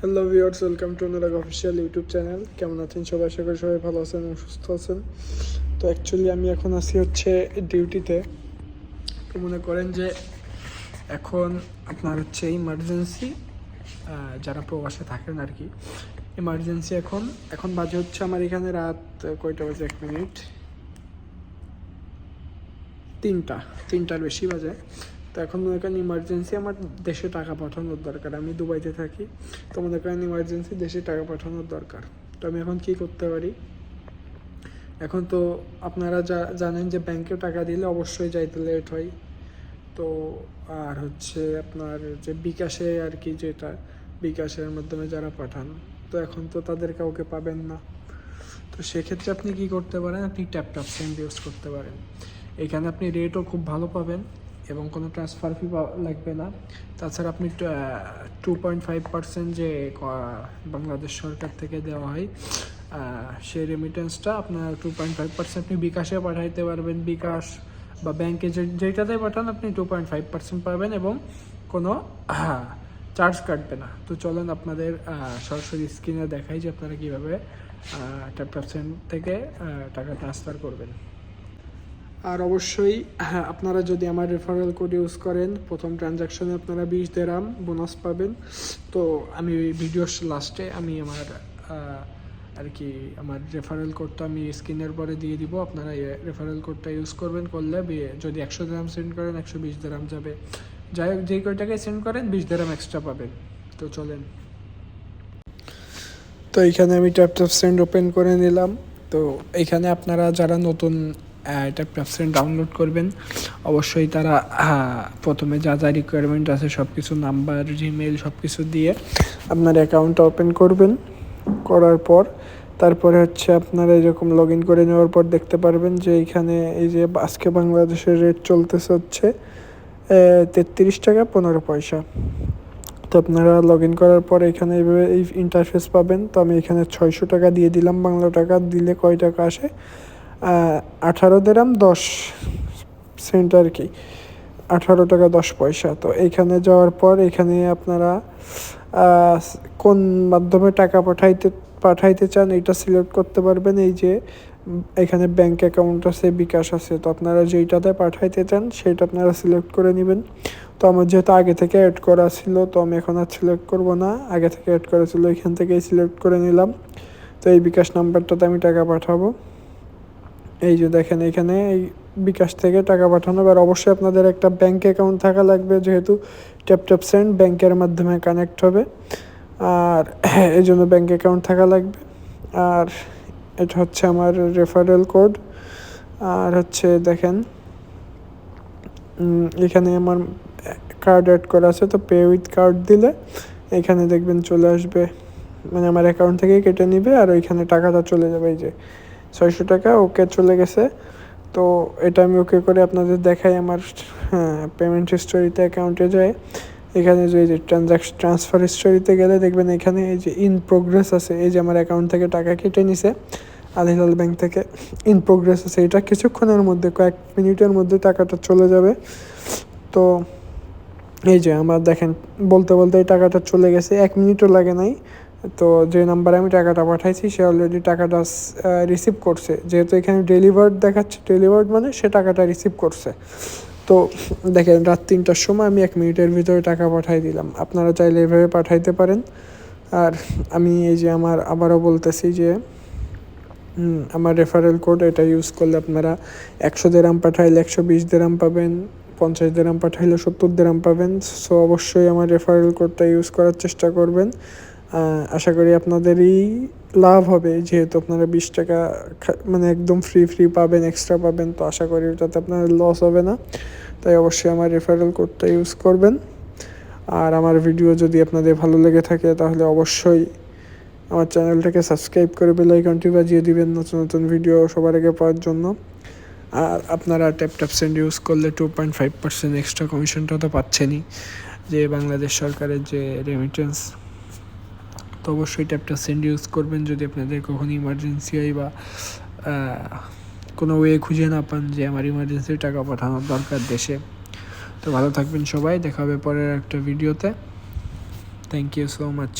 Hello viewers welcome to Anurag official YouTube channel কেমন আছেন সবাই? আশা করি সবাই ভালো আছেন এবং সুস্থ আছেন। তো অ্যাকচুয়ালি আমি এখন আছি হচ্ছে ডিউটিতে তো মনে করেন যে এখন আপনার হচ্ছে ইমার্জেন্সি যারা প্রবাসে থাকেন আর কি ইমার্জেন্সি এখন এখন বাজে হচ্ছে আমার এখানে রাত কয়টা বাজে? এক মিনিট। তিনটা, তিনটার বেশি বাজে। তো এখন মনে করেন ইমার্জেন্সি আমার দেশে টাকা পাঠানোর দরকার। আমি দুবাইতে থাকি, তো মনে করেন ইমার্জেন্সি দেশে টাকা পাঠানোর দরকার। তো আমি এখন কি করতে পারি? এখন তো আপনারা যা জানেন যে ব্যাংকে টাকা দিলে অবশ্যই যাইতে লেট হয়। তো আর হচ্ছে আপনার যে বিকাশে আর কি যেটা, বিকাশের মাধ্যমে যারা পাঠান, তো এখন তো তাদের কাউকে পাবেন না। তো সেক্ষেত্রে আপনি কি করতে পারেন? আপনি ট্যাপ ট্যাপ সেন্ড ইউজ করতে পারেন। এখানে আপনি রেটও খুব ভালো পাবেন। এবং কোনো ট্রান্সফার ফি লাগবে না। তাছাড়া আপনি টু পয়েন্ট ফাইভ পার্সেন্ট যে বাংলাদেশ সরকার থেকে দেওয়া হয় সেই রেমিটেন্সটা আপনার টু পয়েন্ট ফাইভ পার্সেন্ট আপনি বিকাশে পাঠাইতে পারবেন। বিকাশ বা ব্যাংকে যে যেটাতে পাঠান আপনি টু পয়েন্ট ফাইভ পার্সেন্ট পাবেন এবং কোনো চার্জ কাটবে না। তো চলেন আপনাদের সরাসরি স্ক্রিনে দেখাই যে আপনারা কীভাবে ট্যাপ থেকে টাকা ট্রান্সফার করবেন। আর অবশ্যই হ্যাঁ, আপনারা যদি আমার রেফারেল কোড ইউজ করেন প্রথম ট্রানজাকশনে আপনারা বিশ দেরাম বোনাস পাবেন। তো আমি ভিডিওর লাস্টে আমি আমার আর কি আমার রেফারেল কোডটা আমি স্ক্রিনের পরে দিয়ে দিব। আপনারা রেফারেল কোডটা ইউজ করবেন করলে যদি একশো দেরাম সেন্ড করেন একশো বিশ দেরাম যাবে। যাই হোক যেই কয়টাকে সেন্ড করেন বিশ দেরাম এক্সট্রা পাবেন। তো চলেন। তো এইখানে আমি ট্যাপ ট্যাপ সেন্ড ওপেন করে নিলাম। তো এইখানে আপনারা যারা নতুন ট্যাপ সেন্ড ডাউনলোড করবেন। অবশ্যই তারা প্রথমে যা যা রিকোয়ারমেন্ট আছে সব কিছু নাম্বার জিমেল সব কিছু দিয়ে আপনার অ্যাকাউন্টটা ওপেন করবেন। করার পর তারপরে হচ্ছে আপনারা এরকম লগ ইন করে নেওয়ার পর দেখতে পারবেন যে এইখানে এই যে আজকে বাংলাদেশের রেট চলতেছে হচ্ছে তেত্রিশ টাকা পনেরো পয়সা। তো আপনারা লগ ইন করার পর এখানে এইভাবে এই ইন্টারফেস পাবেন। তো আমি এখানে ছয়শো টাকা দিয়ে দিলাম বাংলা টাকা। দিলে কয় টাকা আসে? আঠারো দেরাম দশ সেন্ট আর কি। আঠারো টাকা দশ পয়সা। তো এইখানে যাওয়ার পর এখানে আপনারা কোন মাধ্যমে টাকা পাঠাইতে পাঠাইতে চান এটা সিলেক্ট করতে পারবেন। এই যে এখানে ব্যাংক অ্যাকাউন্ট আছে, বিকাশ আছে। তো আপনারা যেইটাতে পাঠাইতে চান সেটা আপনারা সিলেক্ট করে নেবেন। তো আমার যেহেতু আগে থেকে অ্যাড করা ছিল, তো আমি এখন আর সিলেক্ট করব না। আগে থেকে অ্যাড করা ছিল, এখান থেকেই সিলেক্ট করে নিলাম। তো এই বিকাশ নাম্বারটাতে আমি টাকা পাঠাবো। এই যে দেখেন এখানে এই বিকাশ থেকে টাকা পাঠানো, এবার অবশ্যই আপনাদের একটা ব্যাংক অ্যাকাউন্ট থাকা লাগবে যেহেতু ট্যাপ ট্যাপ সেন্ড ব্যাংকের মাধ্যমে কানেক্ট হবে। আর এই জন্য ব্যাংক অ্যাকাউন্ট থাকা লাগবে। আর এটা হচ্ছে আমার রেফারেল কোড আর হচ্ছে দেখেন এখানে আমার কার্ড অ্যাড করা আছে, তো পে উইথ কার্ড দিলে এখানে দেখবেন চলে আসবে। মানে আমার অ্যাকাউন্ট থেকেই কেটে নিবে আর ওইখানে টাকাটা চলে যাবে এই যে। ছয়শো টাকা, ওকে চলে গেছে। তো এটা আমি ওকে করে আপনাদের দেখাই আমার পেমেন্ট হিস্টোরিতে অ্যাকাউন্টে যায়। এখানে যে যে ট্রানজাকশন ট্রান্সফার হিস্টোরিতে গেলে দেখবেন এখানে এই যে ইন প্রোগ্রেস আছে, এই যে আমার অ্যাকাউন্ট থেকে টাকা কেটে নিছে আল হিলাল ব্যাংক থেকে। ইন প্রোগ্রেস আছে, এটা কিছুক্ষণের মধ্যে, কয়েক মিনিটের মধ্যে টাকাটা চলে যাবে। তো এই যে আমার দেখেন, বলতে বলতে এই টাকাটা চলে গেছে, এক মিনিটও লাগে নাই। তো যে নাম্বারে আমি টাকাটা পাঠাইছি, সে অলরেডি টাকাটা রিসিভ করছে। যেহেতু এখানে ডেলিভার্ড দেখাচ্ছে ডেলিভার্ড মানে সে টাকাটা রিসিভ করছে। তো দেখেন, রাত তিনটার সময় আমি এক মিনিটের ভিতরে টাকা পাঠাই দিলাম। আপনারা চাইলে এভাবে পাঠাইতে পারেন। আর আমি এই যে আমার, আবারও বলতেছি যে আমার রেফারেল কোড এটা ইউজ করলে আপনারা একশো দেরাম পাঠাইলে একশো বিশ দেরাম পাবেন, পঞ্চাশ দেরাম পাঠাইলে সত্তর দেরাম পাবেন। সো অবশ্যই আমার রেফারেল কোডটা ইউজ করার চেষ্টা করবেন। আশা করি আপনাদেরই লাভ হবে, যেহেতু আপনারা বিশ টাকা মানে একদম ফ্রি ফ্রি পাবেন এক্সট্রা পাবেন, তো আশা করি ওটাতে আপনার লস হবে না। তাই অবশ্যই আমার রেফারেল কোডটা ইউজ করবেন। আর আমার ভিডিও যদি আপনাদের ভালো লেগে থাকে, তাহলে অবশ্যই আমার চ্যানেলটাকে সাবস্ক্রাইব করে বেল আইকনটি বাজিয়ে দিবেন নতুন নতুন ভিডিও সবার আগে পাওয়ার জন্য। আর আপনারা ট্যাপ ট্যাপ সেন্ড ইউজ করলে two point five percent extra কমিশনটা তো পাচ্ছেনই। যে বাংলাদেশ সরকারের যে রেমিটেন্স তো অবশ্যই ট্যাপটা ট্যাপ সেন্ড ইউজ করবেন যদি আপনাদের কখনো ইমার্জেন্সি হয় বা কোনো ওয়ে খুঁজে না পান যে আমার ইমার্জেন্সি টাকা পাঠানোর দরকার দেশে। তো ভালো থাকবেন সবাই, দেখা হবে পরের একটা ভিডিওতে থ্যাংক ইউ সো মাচ